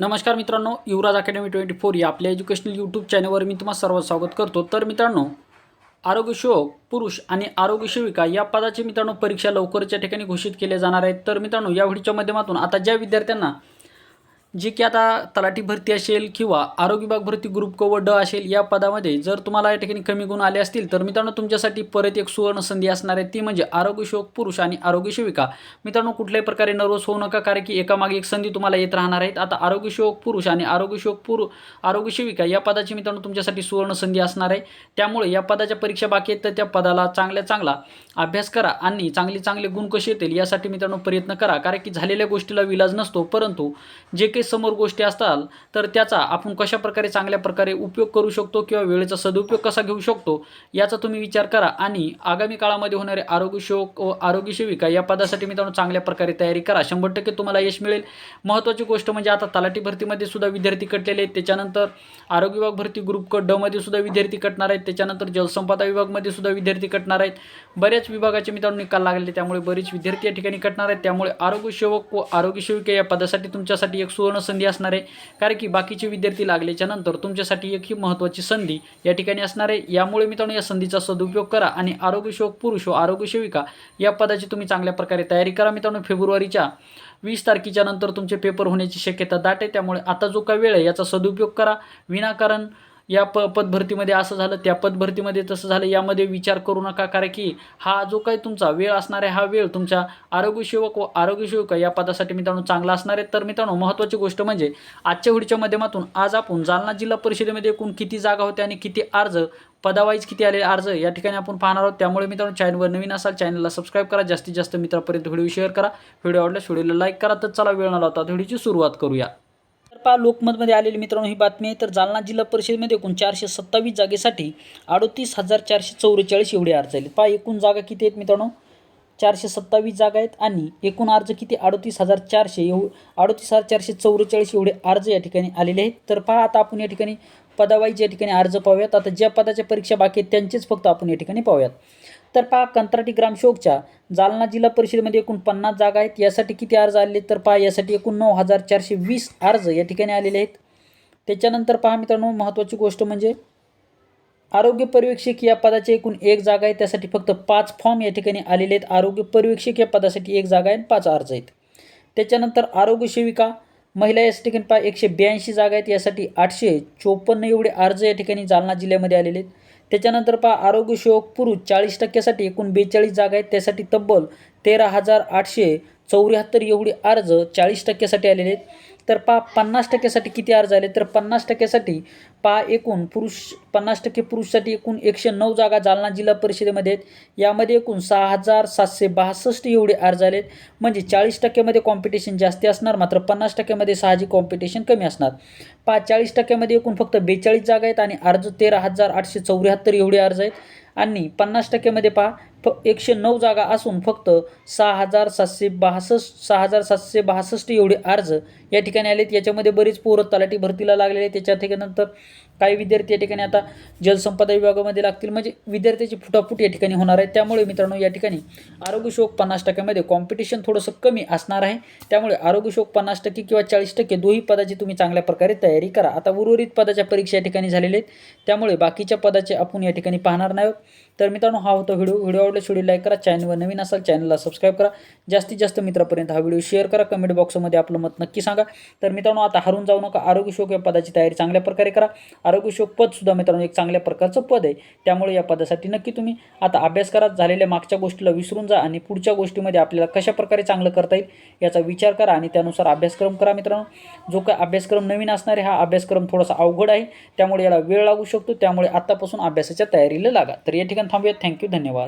नमस्कार मित्रांनो युवराज academy twenty four या आपल्या एज्युकेशनल यूट्यूब चॅनलवर मी तुम्हाला सर्व स्वागत करतो. तर मित्रांनो आरोग्यसेवक पुरुष आणि आरोग्य सेविका या पदाची मित्रांनो परीक्षा लवकरच्या ठिकाणी घोषित केल्या जाणार आहेत. तर मित्रांनो या व्हिडिओच्या माध्यमातून आता ज्या विद्यार्थ्यांना जी की आता तलाठी भरती असेल किंवा आरोग्य विभाग भरती ग्रुप क व ड असेल या पदामध्ये जर तुम्हाला या ठिकाणी कमी गुण आले असतील तर मित्रांनो तुमच्यासाठी परत एक सुवर्ण संधी असणार आहे. ती म्हणजे आरोग्यसेवक पुरुष आणि आरोग्य सेविका. मित्रांनो कुठल्याही प्रकारे नर्वस होऊ नका कारण की एकामागे एक संधी तुम्हाला येत राहणार आहेत. आता आरोग्य पुरुष आणि आरोग्य पुरु आरोग्य सेविका या पदाची मित्रांनो तुमच्यासाठी सुवर्ण संधी असणार आहे. त्यामुळे या पदाच्या परीक्षा बाकी आहेत तर त्या पदाला चांगल्या चांगला अभ्यास करा आणि चांगले चांगले गुण कसे येतील यासाठी मित्रांनो प्रयत्न करा. कारण की झालेल्या गोष्टीला विलाज नसतो परंतु जे काही समोर गोष्टी असतात तर त्याचा आपण कशा प्रकारे चांगल्या प्रकारे उपयोग करू शकतो किंवा वेळेचा सदुपयोग कसा घेऊ शकतो याचा तुम्ही विचार करा. आणि आगामी काळामध्ये होणारे आरोग्यशोक व आरोग्य सेविका या पदासाठी मित्रांनो चांगल्या प्रकारे तयारी करा. शंभर टक्के तुम्हाला यश मिळेल. महत्त्वाची गोष्ट म्हणजे आता तलाठी भरतीमध्ये सुद्धा विद्यार्थी कटलेले आहेत. त्याच्यानंतर आरोग्य विभाग भरती ग्रुप क डमध्ये सुद्धा विद्यार्थी कटणार आहेत. त्याच्यानंतर जलसंपदा विभागमध्ये सुद्धा विद्यार्थी कटणार आहेत. बऱ्याच विभागाचे मित्रांनो निकाल लागले त्यामुळे बरेच विद्यार्थी या ठिकाणी कटणार आहेत. त्यामुळे आरोग्य सेवक व आरोग्य सेविका या पदासाठी तुमच्यासाठी एक सुवर्ण संधी असणार आहे. कारण की बाकीचे विद्यार्थी लागल्याच्या नंतर तुमच्यासाठी एक ही महत्त्वाची संधी या ठिकाणी असणार आहे. यामुळे मित्रांनो या संधीचा सदुपयोग करा आणि आरोग्यसेवक पुरुष व आरोग्य सेविका या पदाची तुम्ही चांगल्या प्रकारे तयारी करा मित्रांनो. फेब्रुवारीच्या वीस तारखेच्या नंतर तुमचे पेपर होण्याची शक्यता दाट आहे. त्यामुळे आता जो काही वेळ आहे याचा सदुपयोग करा. विनाकारण या प पदभरतीमध्ये असं झालं त्या पदभरतीमध्ये तसं झालं यामध्ये विचार करू नका कारण की हा जो काही तुमचा वेळ असणार आहे हा वेळ तुमच्या आरोग्यसेवक व आरोग्यसेवक या पदासाठी मित्रांनो चांगला असणार आहे. तर मित्रांनो महत्त्वाची गोष्ट म्हणजे आजच्या व्हिडिओच्या माध्यमातून आज आपण जालना जिल्हा परिषदेमध्ये एकूण किती जागा होत्या आणि किती अर्ज पदावाईज किती आले अर्ज या ठिकाणी आपण पाहणार आहोत. त्यामुळे मित्रांनो चॅनलवर नवीन असाल चॅनलला सबस्क्राईब करा. जास्तीत जास्त मित्रापर्यंत व्हिडिओ शेअर करा. व्हिडिओ आवडल्यास व्हिडिओला लाईक करा. तर चला वेळ न लावता व्हिडिओची सुरुवात करूया. तर पहा लोकमतमध्ये आलेली मित्रांनो ही बातमी आहे. तर जालना जिल्हा परिषदेमध्ये एकूण चारशे सत्तावीस जागेसाठी अडतीस हजार चारशे चौवेचाळीस एवढे अर्ज आले. पहा एकूण जागा किती आहेत मित्रांनो? चारशे सत्तावीस जागा आहेत आणि एकूण अर्ज किती? अडतीस हजार चारशे एव अडतीस हजार चारशे चौवेचाळीस एवढे अर्ज या ठिकाणी आलेले आहेत. तर पहा आता आपण या ठिकाणी पदावाईज या ठिकाणी अर्ज पाहूयात. आता ज्या पदाच्या परीक्षा बाकी आहेत त्यांचेच फक्त आपण या ठिकाणी पाहूयात. तर पहा कंत्राटी ग्रामसेवकच्या जालना जिल्हा परिषदेमध्ये एकूण पन्नास जागा आहेत. यासाठी किती अर्ज आले तर पहा यासाठी एकूण नऊ हजार चारशे वीस अर्ज या ठिकाणी आलेले आहेत. त्याच्यानंतर पहा मित्रांनो महत्त्वाची गोष्ट म्हणजे आरोग्य पर्यवेक्षक या पदाची एकूण एक जागा आहे त्यासाठी फक्त पाच फॉर्म या ठिकाणी आलेले आहेत. आरोग्य पर्यवेक्षक या पदासाठी एक जागा आहे आणि पाच अर्ज आहेत. त्याच्यानंतर आरोग्य सेविका महिला या ठिकाणी पहा एकशे ब्याऐंशी जागा आहेत. यासाठी आठशे चोपन्न एवढे अर्ज या ठिकाणी जालना जिल्ह्यामध्ये आलेले आहेत. त्याच्यानंतर पहा आरोग्यसेवक पुरुष चाळीस टक्क्यासाठी एकूण बेचाळीस जागा आहेत. त्यासाठी तब्बल तेरा हजार आठशे चौऱ्याहत्तर एवढे अर्ज चाळीस टक्क्यासाठी आलेले आहेत. तर पा पन्नास टक्क्यासाठी किती अर्ज आले? तर पन्नास टक्क्यासाठी पहा एकूण पुरुष पन्नास टक्के पुरुषसाठी एकूण एकशे नऊ जागा जालना जिल्हा परिषदेमध्ये आहेत. यामध्ये एकूण सहा हजार सातशे बासष्ट एवढे अर्ज आलेत. म्हणजे चाळीस टक्क्यामध्ये कॉम्पिटिशन जास्ती असणार मात्र पन्नास टक्क्यामध्ये साहजिक कॉम्पिटिशन कमी असणार. पा चाळीस टक्क्यामध्ये एकूण फक्त बेचाळीस जागा आहेत आणि अर्ज तेरा हजार आठशे चौऱ्याहत्तर एवढे अर्ज आहेत. आणि पन्नास टक्क्यामध्ये पहा फ एकशे नऊ जागा असून फक्त सहा हजार सातशे बासष्ट सहा हजार सातशे बासष्ट एवढे अर्ज या ठिकाणी आलेत. याच्यामध्ये बरीच पोरं तलाठी भरतीला लागलेले आहेत. त्याच्या ठिकाणानंतर काही विद्यार्थी या ठिकाणी आता जलसंपदा विभागामध्ये लागतील. म्हणजे विद्यार्थ्याची फुटाफूट या ठिकाणी होणार आहे. त्यामुळे मित्रांनो या ठिकाणी आरोग्यशोक पन्नास टक्क्यामध्ये कॉम्पिटिशन थोडंसं कमी असणार आहे. त्यामुळे आरोग्यशोक पन्नास टक्के किंवा चाळीस टक्के दोन्ही पदाची तुम्ही चांगल्या प्रकारे तयारी करा. आता उर्वरित पदाच्या परीक्षा या ठिकाणी झालेल्या आहेत. त्यामुळे बाकीच्या पदाचे आपण या ठिकाणी पाहणार नाही तर मित्रांनो हा होता व्हिडिओ. व्हिडिओ आवडल्यास व्हिडिओ लाईक करा. चॅनलवर नवीन असाल चॅनलला सबस्क्राईब करा. जास्तीत जास्त मित्रापर्यंत हा व्हिडिओ शेअर करा. कमेंट बॉक्समध्ये आपलं मत नक्की सांगा. तर मित्रांनो आता हरून जाऊ नका. आरोग्यशोक या पदाची तयारी चांगल्या प्रकारे करा. आरोग्यशोक पदसुद्धा मित्रांनो एक चांगल्या प्रकारचं पद आहे. त्यामुळे या पदासाठी नक्की तुम्ही आता अभ्यास करा झालेल्या मागच्या गोष्टीला विसरून जा आणि पुढच्या गोष्टीमध्ये आपल्याला कशा प्रकारे चांगलं करता येईल याचा विचार करा आणि त्यानुसार अभ्यासक्रम करा मित्रांनो. जो काय अभ्यासक्रम नवीन असणार आहे हा अभ्यासक्रम थोडासा अवघड आहे. त्यामुळे याला वेळ लागू शकतो. त्यामुळे आत्तापासून अभ्यासाच्या तयारीला लागा. तर या ठिकाणी थांबूया थँक्यू धन्यवाद.